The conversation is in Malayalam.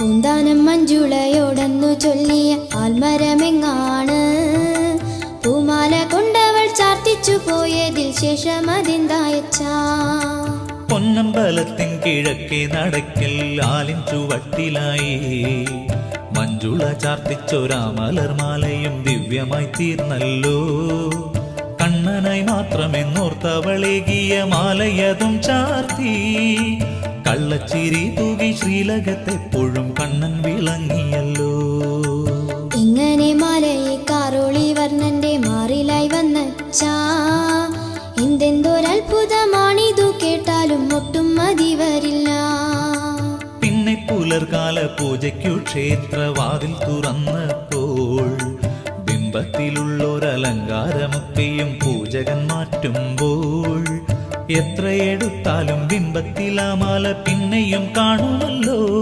പൂന്താനം മഞ്ജുളയോടന്നു ചൊല്ലിയ ആൽമരമെങ്ങാണ്? പൂമാല കൊണ്ടവൾ ചാർത്തിച്ചു പോയതിൽ ശേഷം അതിന്തായച്ച? പൊന്നമ്പലത്തിൻ കിഴക്കേ നടക്കൽ ആലിൻ ചുവട്ടിലായി. മഞ്ജുള ചാർത്തിച്ചൊരാമലർമാലയും ദിവ്യമായി തീർന്നല്ലോ. കണ്ണനായി മാത്രമെന്നോർത്തവളേകിയ മാലയതും ചാർത്തി. കള്ളച്ചിരി തൂകി ശ്രീലകത്തെപ്പോഴും കണ്ണൻ വിളങ്ങിയല്ലോ. ഇങ്ങനെ മലയെ കാറോളി വർണന്റെ മാറിലായി വന്ന എന്തെന്തൊരത്ഭുതമാണിതു കേട്ടാലും ഒട്ടും മതി വരില്ല പിന്നെ പുലർകാല പൂജയ്ക്കു ക്ഷേത്രവാതിൽ തുറന്നപ്പോൾ ബിംബത്തിലുള്ളൊരലങ്കാരമൊക്കെയും പൂജകൻ മാറ്റുമ്പോൾ എത്ര എടുത്താലും ബിംബത്തിലാമാല പിന്നെയും കാണുമല്ലോ.